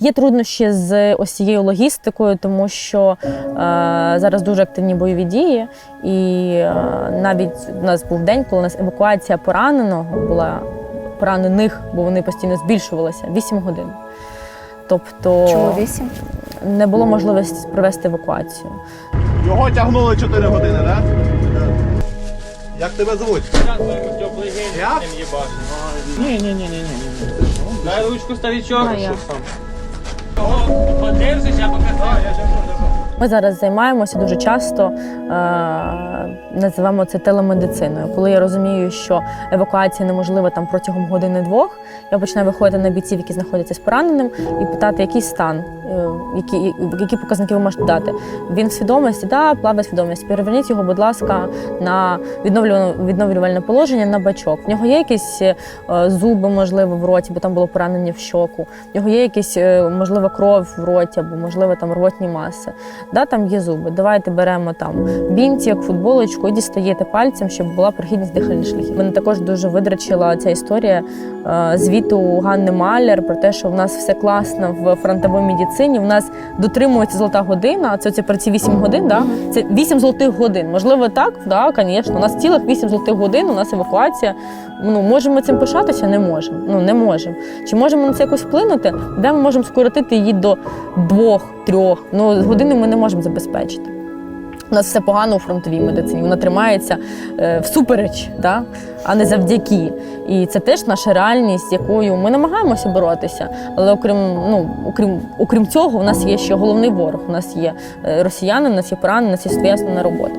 Є труднощі з ось цією логістикою, тому що е, зараз дуже активні бойові дії, і е, навіть у нас був день, коли у нас евакуація пораненого була поранених, бо вони постійно збільшувалися 8 годин. Тобто Чому вісім? не було можливості провести евакуацію. Його тягнули 4 години, так? Як тебе звуть? Як? Дай ручку старичок. А, я. Подержиш, я покажу. Ми зараз займаємося дуже часто, е, називаємо це телемедициною. Коли я розумію, що евакуація неможлива там протягом години-двох, я починаю виходити на бійців, які знаходяться з пораненим, і питати, який стан, які, які показники ви можете дати. Він в свідомості, да, плаває свідомість. Переверніть його, будь ласка, на відновлювальне, положення на бачок. В нього є якісь е, зуби, можливо, в роті, бо там було поранення в щоку. В нього є якісь, е, можливо, кров в роті, або можливо там рвотні маси. Да, там є зуби. Давайте беремо там бінт, як футболочку, і дістаєте пальцем, щоб була прохідність дихальних шляхів. Мене також дуже видрачила ця історія е, звіту Ганни Маляр про те, що в нас все класно в фронтовій медицині. В нас дотримується золота година. Це, це про ці 8 годин. Да? Це 8 золотих годин. Можливо, так, да, звісно. У нас цілих 8 золотих годин. У нас евакуація. Ну можемо цим пишатися? Не можемо. Ну не можемо. Чи можемо на це якось вплинути? Де ми можемо скоротити її до двох, трьох? Ну години ми не можемо забезпечити. У нас все погано у фронтовій медицині. Вона тримається е, всупереч, да? а не завдяки. І це теж наша реальність, якою ми намагаємося боротися. Але окрім, ну, окрім, окрім цього, у нас є ще головний ворог. У нас є е, росіяни, у нас є поранені, у нас є своя основна робота.